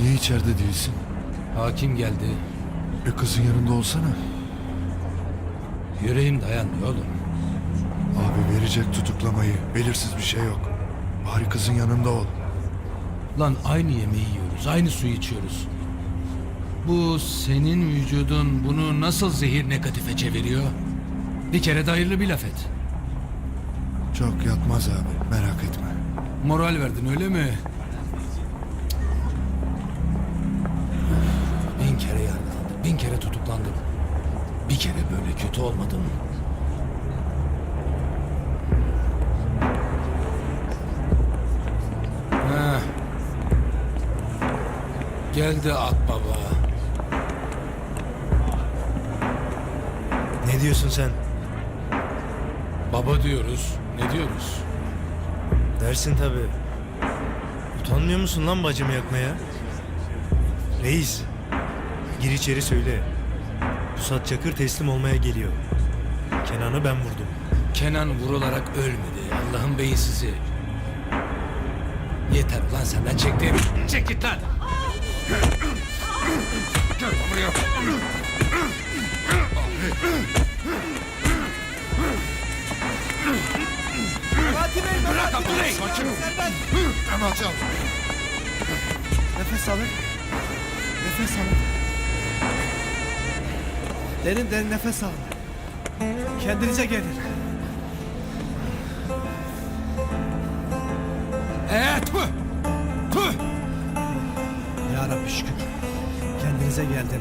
içeride değilsin? Hakim geldi. E kızın yanında olsana. Yüreğim dayanmıyor oğlum. Abi verecek tutuklamayı. Belirsiz bir şey yok. Bari kızın yanında ol. Lan aynı yemeği yiyoruz, aynı suyu içiyoruz. Bu senin vücudun bunu nasıl zehir negatife çeviriyor? Bir kere de hayırlı bir laf et. Çok yatmaz abi merak etme. Moral verdin öyle mi? Bir kere böyle kötü olmadım. Ha. Geldi Akbaba. Ne diyorsun sen? Baba diyoruz. Ne diyoruz? Dersin tabii. Utanmıyor musun lan bacımı yakmaya? Reis, gir içeri söyle. Pusat Çakır teslim olmaya geliyor. Kenan'ı ben vurdum. Kenan vurularak ölmedi. Allah'ın beyinsizi. Yeter lan senden çektiğim. Çek git lan. Gel buraya. Bırak Abdüley. Emrah al. Nefes alın. Nefes alın. Derin derin nefes alın. Kendinize gelin. Ee, tüh. Tüh. Ya Rabbi şükür. Kendinize geldin.